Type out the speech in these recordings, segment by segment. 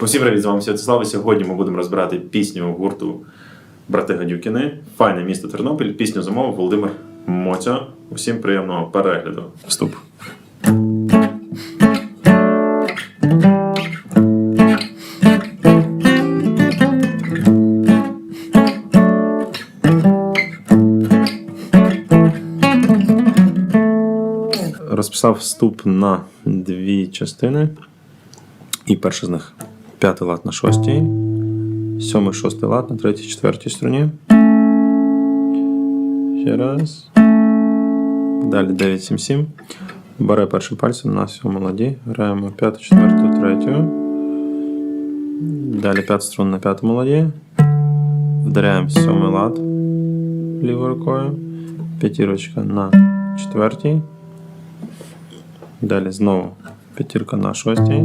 Усім привіт, з вами Святослав. Сьогодні ми будемо розбирати пісню гурту Брати Гадюкіни, Файне місто Тернопіль, пісню замовив Володимир Моцьо. Усім приємного перегляду. Вступ. Розписав вступ на дві частини. І перша з них п'ятий лад на шостій, сьомий, шостий лад на третій, четвертій струні. Ще раз. Далі 9, 7, 7. Бере першим пальцем на сьомому ладі. Граємо п'яту, четверту, третю. Далі п'яту струну на п'ятому ладі. Вдаряємо сьомий лад лівою рукою. П'ятірочка на четвертій. Далі знову п'ятірка на шостій.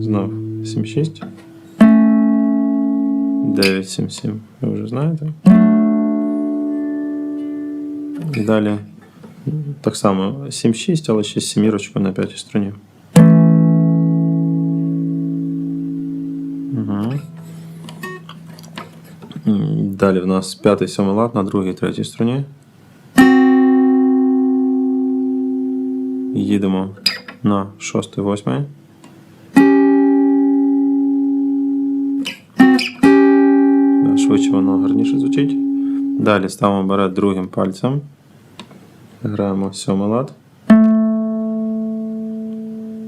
Знов 7-6. 9-7-7. Ви вже знаєте. І далі так само 7-6, але ще сімірочку на п'ятій струні. Угу. Далі в нас п'ятий сьомий лад на другій третій струні. Їдемо на шостий восьмий. Швидше воно гарніше звучить. Далі ставимо берет другим пальцем. Граємо сьомий лад.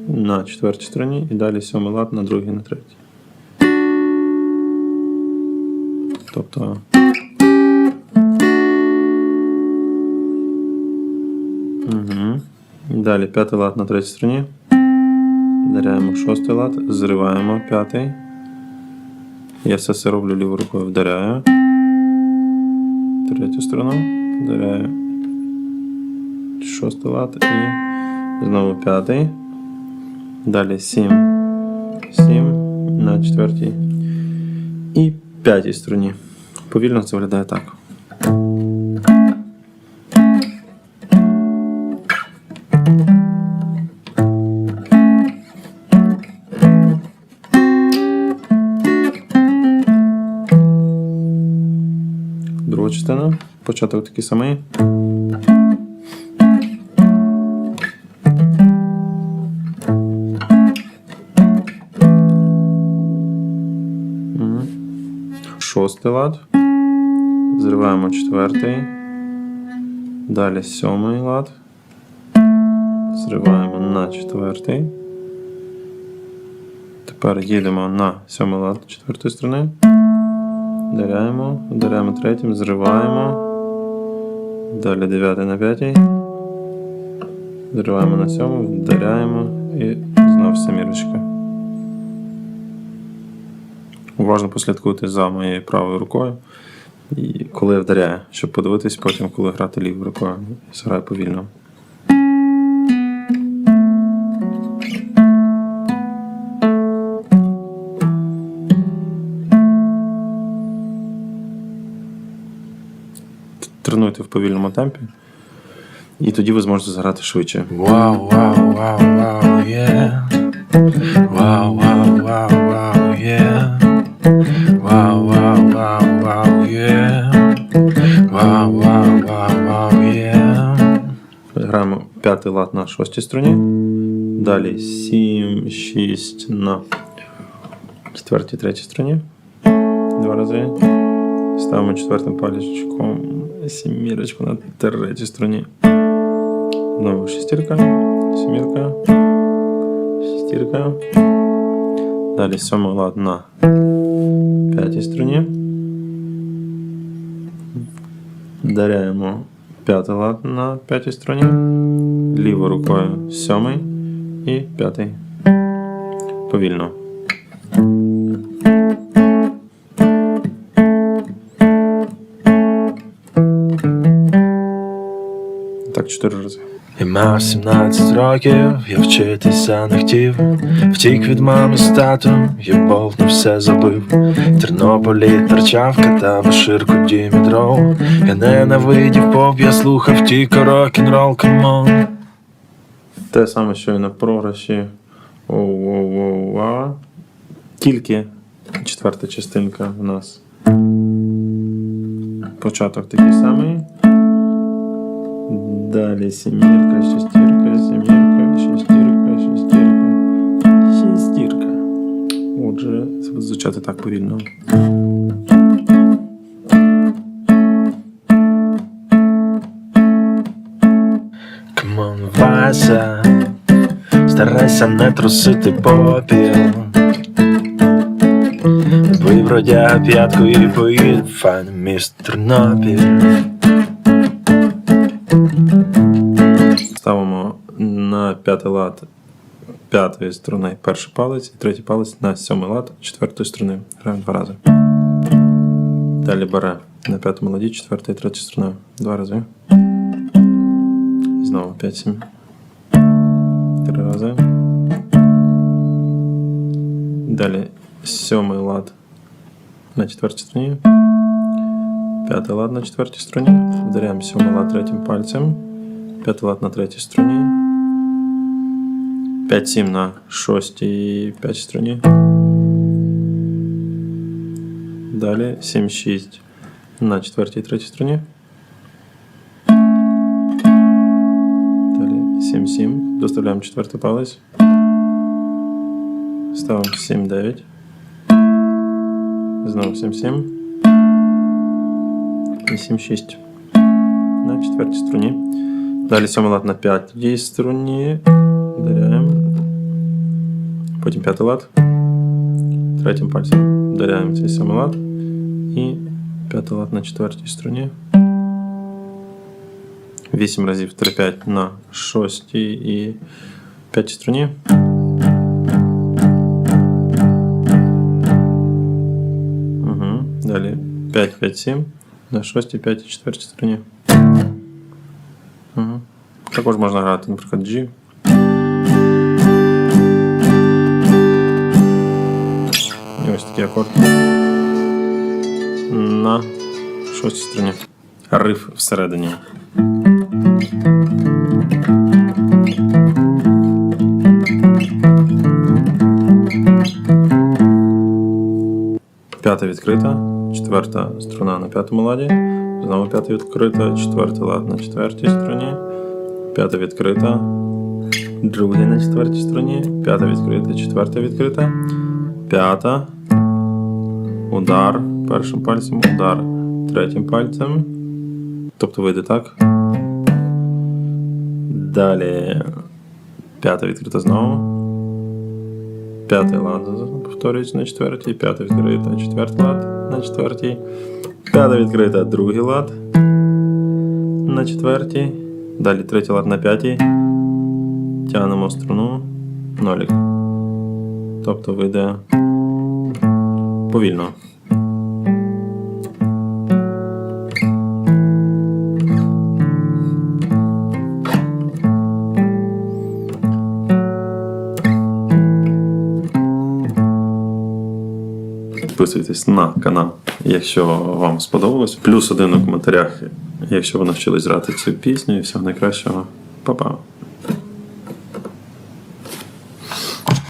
На четвертій стороні і далі сьомий лад на другій, на третій. Тобто. Угу. Далі п'ятий лад на третій стороні. Вдаряємо шостий лад, зриваємо п'ятий. Я все це роблю лівою рукою, вдаряю. Третю сторону. Вдаряю. Шостий лад і знову п'ятий. Далі сім. Сім на четвертій. І п'ятій струні. Повільно це виглядає так. Частина. Початок такий самий. Шостий лад. Зриваємо четвертий. Далі сьомий лад. Зриваємо на четвертий. Тепер їдемо на сьомий лад четвертої сторони. Вдаряємо, вдаряємо третім, зриваємо. Далі дев'ятий на п'ятій. Зриваємо на сьому, вдаряємо і знов семірочка. Уважно послідкуйте за моєю правою рукою. І коли я вдаряю, щоб подивитись потім, коли грати лівою рукою. Зграю повільно. Тренуйте в повільному темпі, і тоді ви зможете зграти швидше. Wow, wow, wow, wow, yeah. Wow, wow, wow, wow, yeah. Wow, wow, wow, wow, yeah. Wow, wow, wow, wow, yeah. Граємо п'ятий лад на шостій струні. Далі 7, 6 на четвертій, третій струні. Два рази. Ставимо четвертим палічком сімірочку на третій струні. Знову шестірка, сімірка, шестірка. Далі сьомий лад на п'ятій струні. Вдаряємо п'ятий лад на п'ятій струні. Лівою рукою сьомий і п'ятий. Повільно. Так, чотири рази. Я мав 17 років, я вчитися не хотів. Втік від мами з татом, я болтно все забив. Тернополі торчав, катав ширку дімідров. Я ненавидів поп, я слухав тільки рок-н-рол, камон. Те саме, що і на програші. Оу-оу-оу-а. Тільки четверта частинка у нас. Початок такий самий. Далі сімірка, шестірка, сімірка, шестірка, шестірка, шестірка. Отже, це буде звучати так повільно. Камон, Вася, старайся не трусити попіл. Бий бродя п'ятку і поїдь, файний міст Тернопіль. п'ятий лад п'ятої струни перший палець і третій палець на сьомий лад четвертої струни. Граємо два рази. Далі бере на п'ятому ладі четверта і третя струна. Два рази. Знову 5-7. Три рази. Далі сьомий лад на четвертій струні. П'ятий лад на четвертій струні. Вдаряємо сьомий лад третім пальцем. П'ятий лад на третій струні. 5-7 на шостій п'ятій струні. Далі 7-6 на четвертій і третій струні. Далі 7-7. Доставляємо четвертий палець. Ставимо 7-9. Знову 7-7. І 7-6 на четвертій струні. Далі сьомий лад на п'ятій струні. Вдаряємо. Потім п'ятий лад. Третім пальцем вдаряємо цей сьомий лад. І п'ятий лад на четвертій струні. 8 разів 3-5 на шостій і п'ятій струні. Угу. Далі 5-5-7 на шостій, п'ятій, четвертій струні. Угу. Також можна грати, наприклад, G. І ось такий акорд. На шостій струні. Риф всередині. П'ята відкрита, четверта струна на п'ятому ладі. Знову п'ята відкрита, четвертий лад на четвертій струні. П'ята відкрита. Другий на четвертій струні. П'ята відкрита, четверта відкрита. П'ята. Удар першим пальцем, удар третім пальцем. Тобто вийде так. Далі п'ята відкрита знову. П'ятий лад повторюється на четвертій, п'ята відкрита, четвертий лад на четвертій. П'ята відкрита, другий лад на четвертій. Далі третій лад на п'ятій. Тягнемо струну. Нолік. Тобто вийде Повільно. Підписуйтесь на канал, якщо вам сподобалось. Плюс один у коментарях, якщо ви навчились грати цю пісню. І всього найкращого. Па-па.